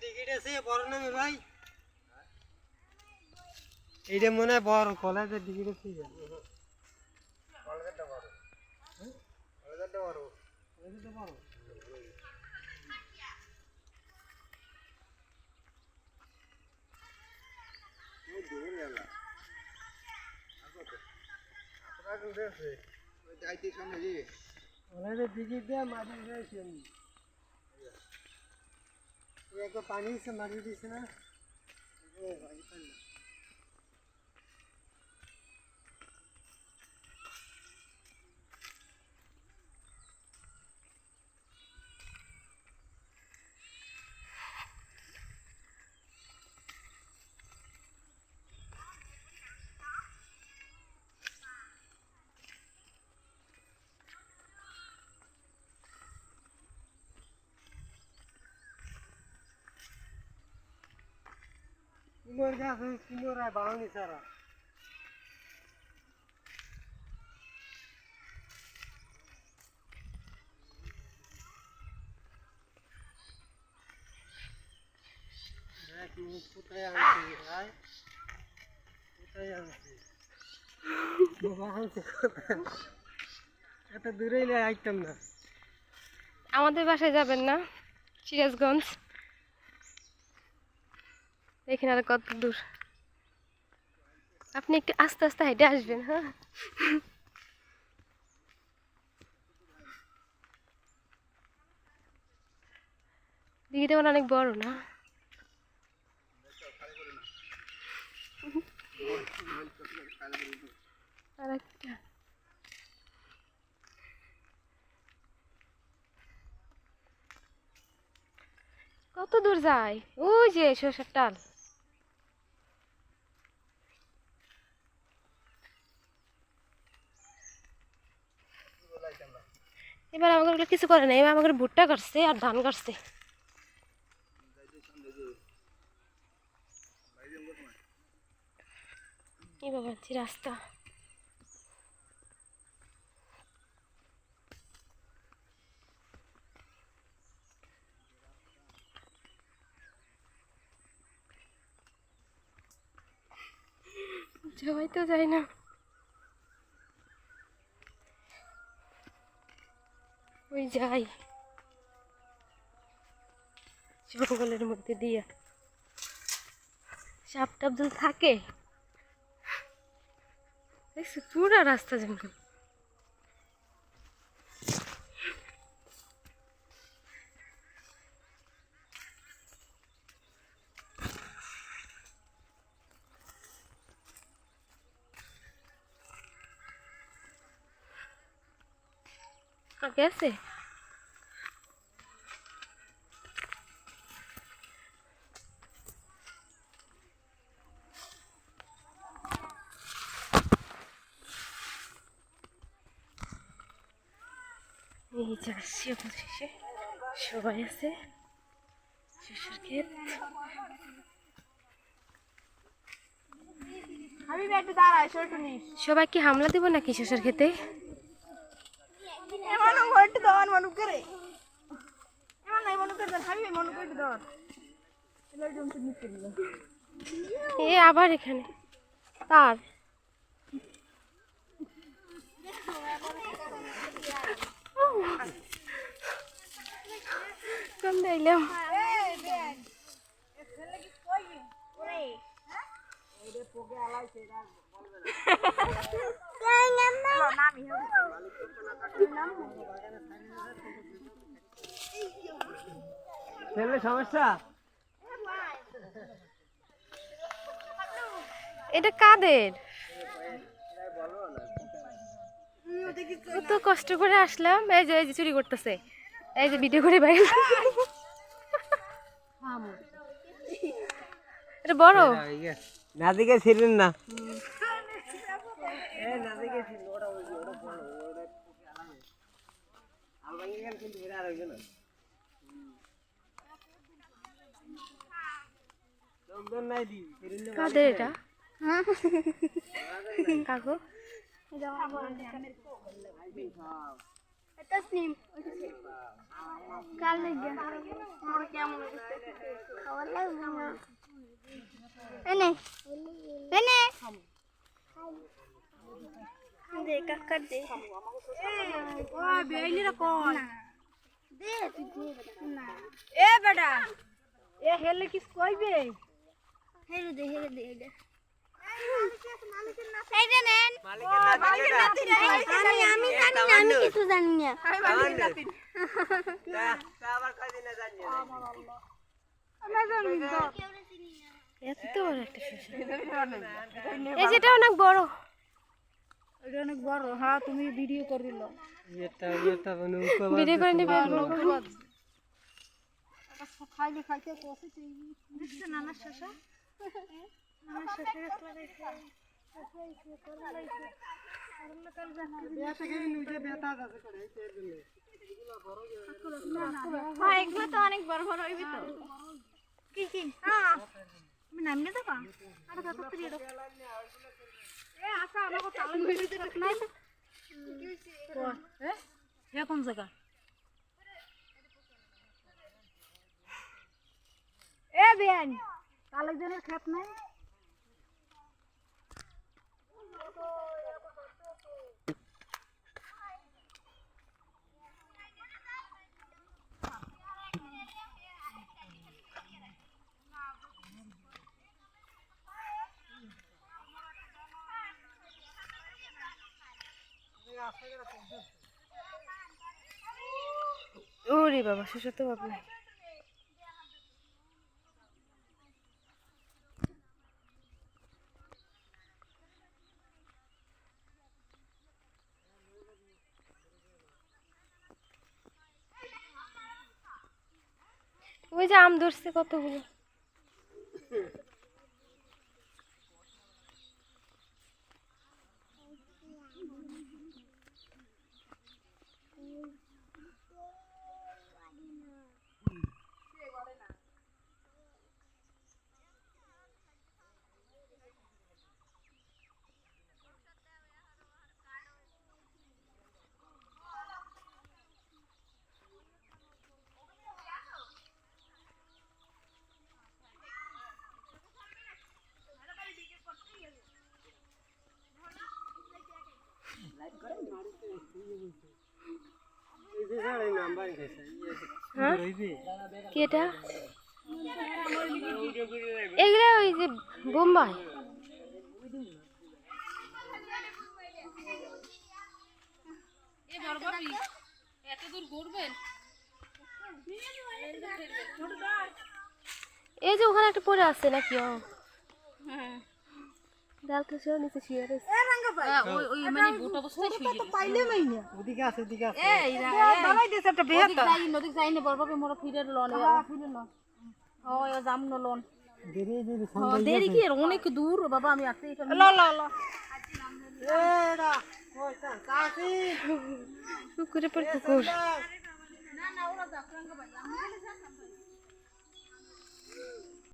Ticket আছে বড় নামে ভাই। এইটা মনে হয় বড় কলেজের টিকিট আছে। কলেজেরটা বড়। কলেজেরটা বড়। কলেজেরটা বড়? কলেজের টিকিট দিয়ে মাটি দিয়েছি আমি এই একটা পানি দিচ্ছে মাটি গাছ বাউনি ছাড়া কোথায় কোথায় এত দূরে এলে আইতাম না আমাদের বাসায় যাবেন না, সিরাজগঞ্জ। দেখেন আর কত দূর। আপনি একটু আস্তে আস্তে হেঁটে আসবেন হ্যাঁ? দিঘিটা মানে অনেক বড় না? আর একটা। কত দূর যায়? ওই যে সরষের টাল এবার আমাকে ওগুলো কিছু করে না, এবার আমাকে ভুট্টা কাটছে আর ধান কাটছে। এই বাবা, যে রাস্তা। সবাই তো যায় না। ওই যাই। জঙ্গলের মধ্যে দিয়ে। সাপ টাপ থাকে দেখছি পুরা রাস্তা জঙ্গল। আগে আছে? এই যাচ্ছি অবশেষে। সবাই আছে? ক্ষেত। সবাই কি হামলা দিব নাকি শ্বশুর খেতে এমন ঘরটি দন মনু করে। এমন নাই মনু করে হাবি মনু করে দন এলো তো নিতে দিল এ আবার এখানে। তার। কোন দিলাম ছেলে সমস্যা? এটা কাদের? কত কষ্ট করে আসলাম। এই যে এই যে চুরি করতেছে। এই যে ভিডিও করে বাইরে। এটা বড়। নাদিকে ছিলেন না এ নাদিকে ছিল ওটা ওই ওটা বড় ওটা আলাদা আলবাঙ্গি গান হইবে না কাদের এটা? কাকু? লেগে এনে দে কাকা দে। ও বেইলি রে কোন এ বেটা এ হেলে কইবে? দে দে এই যে নেন। মালিকের নাতি আমি আমি আমি কিছু জানি না। তা আবার কয়দিন জানি এত বড় একটা এই যেটা অনেক বড়। এটা অনেক বড়। হ্যাঁ তুমি ভিডিও করে দিল। ভিডিও করে নিবে। খাইলে খাইতে কষে দেখছে নানা শশা? নানা শশা হ্যাঁ এগুলো তো অনেক বড় বড় হইবে তো। কি কি? হ্যাঁ। আমি নামিয়ে দেবা? আরে কত প্রিয় কোন জায়গা? এ বেন কালেকজনের খাত নাই? ওরে বাবা শসা তো নাই ওই যে আম ধরছে কতগুলো হ্যাঁ কি এটা? এগুলা ওই যে বোম্বাই। এই যে ওখানে একটা পড়ে আছে নাকি? ও। ডাল তো সেও নিচে শুয়ে রয়েছে। ওদিকে আছে ওদিকে আছে। বাবাই দিছে একটা বেহাত নদীক যাই নে মোর ফিরে লন ফিরে লন ও যাম ন লন দেরি দেরি দেরি কি আর? অনেক দূর বাবা আমি আসতে ল ল ল। পর